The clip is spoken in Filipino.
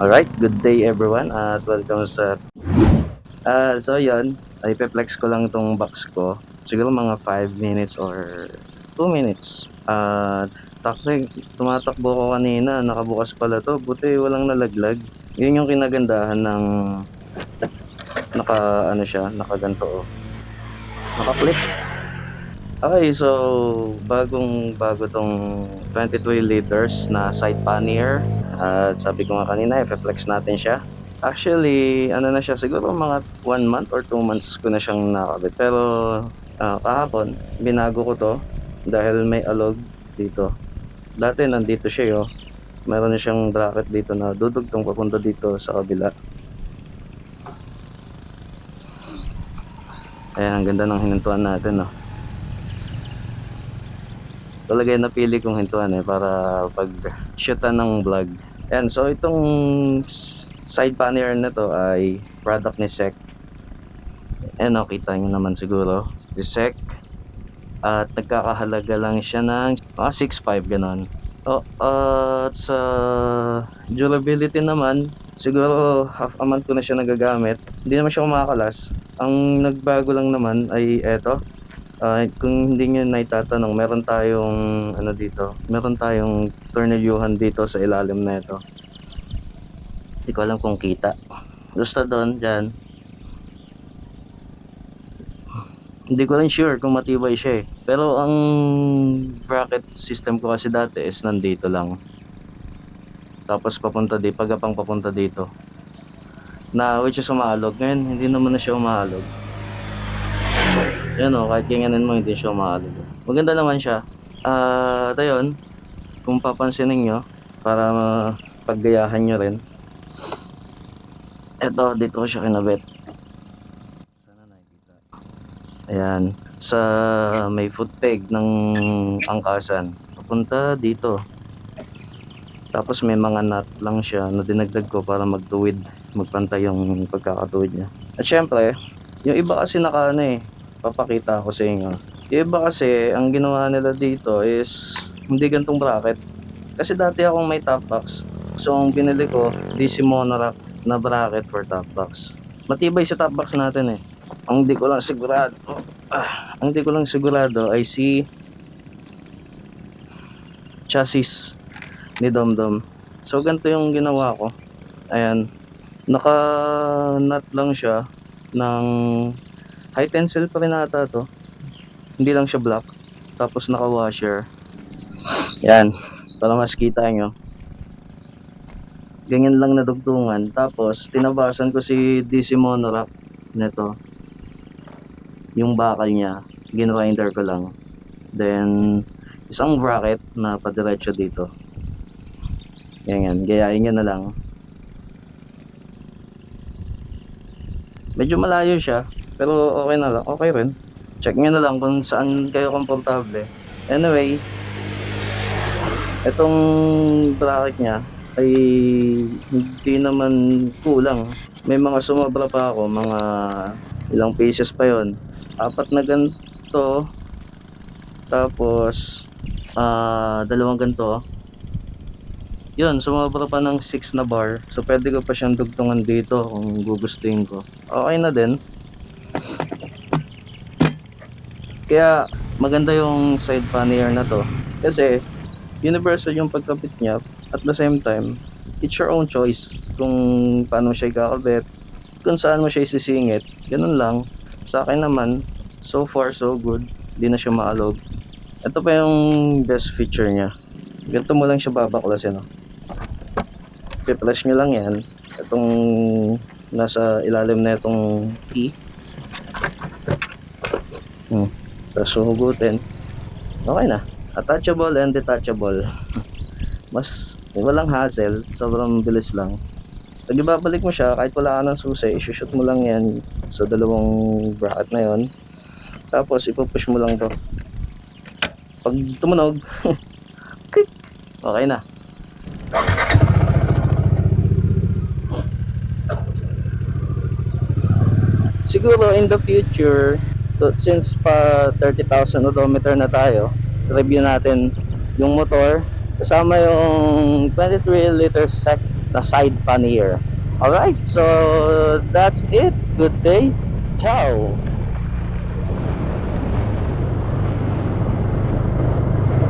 Alright, good day everyone at welcome sa... Ah, so yun, ipeplex ko lang tong box ko. Siguro mga 5 minutes or 2 minutes. At takbo, tumatakbo ko kanina, nakabukas pala to. Buti walang nalaglag. Yun yung kinagandahan ng naka ano siya, nakaganto oh. Naka-clip. Okay, so bagong bago tong 23 liters na side pannier. At sabi ko nga kanina, i-flex natin siya. Actually, ano na siya, siguro mga 1 month or 2 months ko na siyang nakabit. Pero ah, kahapon, binago ko to dahil may alog dito. Dati nandito siya yo. Meron na siyang bracket dito na dudugtong papunta dito sa kabila. Ayan, ang ganda ng hinintuan natin, no. Talaga yung napili kong hintuan eh para pag shootan ng vlog. Ayan, so itong side pannier na to ay product ni SEC. Ayan, oh, kita nyo naman siguro. Si SEC. At nagkakahalaga lang siya ng mga 6.5 ganon. Oh, at sa durability naman, siguro half a month ko na siya nagagamit. Hindi naman siya kumakalas. Ang nagbago lang naman ay eto. Ah, kung hindi nyo naitatanong, meron tayong ano dito, meron tayong tornilyuhan dito sa ilalim na ito. Hindi ko alam kung kita. Basta doon, dyan. Hindi ko rin sure kung matibay siya eh. Pero ang bracket system ko kasi dati is nandito lang. Tapos papunta dito, pagapang papunta dito. Na which is umaalog. Ngayon, hindi naman na siya umaalog. Yan o, kahit ganyanin mo, hindi siya umaalog. Maganda naman siya. Ah, uh, ayun, kung papansinin nyo, para paggayahan nyo rin. Eto, dito ko siya kinabit. Sana nakikita. Ayan, sa may foot peg ng angkasan. Papunta dito. Tapos may mga nut lang siya na dinagdag ko para magtuwid, magpantay yung pagkakatuwid niya. At syempre, yung iba kasi naka ano eh, papakita ko sa inyo. Yung iba kasi, ang ginawa nila dito is hindi gantong bracket. Kasi dati akong may top box. So ang binili ko, DC Monorack na bracket for top box. Matibay sa top box natin eh. Ang di ko lang sigurado, ah, ang di ko lang sigurado ay si chassis ni Domdom. So ganito yung ginawa ko. Ayan. Naka nut lang siya ng high tensile pa rin ata to. Hindi lang siya black. Tapos naka washer. Yan. Para mas kita nyo. Ganyan lang na dugtungan. Tapos tinabasan ko si DC Monorack nito. Yung bakal niya. Ginrinder ko lang. Then isang bracket na padiretso dito. Yan yan. Gayain nyo na lang. Medyo malayo siya. Pero okay na lang. Okay rin. Check nyo na lang kung saan kayo komportable. Anyway, itong bracket niya ay hindi naman kulang. May mga sumobra pa ako, mga ilang pieces pa yon Apat na ganito, tapos ah dalawang ganito. Yun, sumobra pa ng 6 na bar. So pwede ko pa siyang dugtungan dito kung gugustuhin ko. Okay na din. Kaya maganda yung side pannier na to. Kasi universal yung pagkabit niya. At the same time it's your own choice kung paano siya ikakabit kung saan mo siya isisingit. Ganun lang. Sa akin naman so far so good. Di na siya maalog. Ito pa yung best feature niya. Ganito mo lang siya babaklasin no? i-flash nyo lang yan. Itong nasa ilalim na itong key hmm. tapos huhugutin okay na. Attachable and detachable. Mas walang hassle. Sobrang bilis lang. Pag ibabalik mo siya kahit wala ka ng susi isushoot mo lang yan sa dalawang bracket na yon tapos ipupush mo lang to. Pag tumunog okay na. Siguro in the future to, since pa 30,000 odometer na tayo review natin yung motor kasama yung 23 liter sec na side pannier. Alright, so that's it. Good day. Ciao!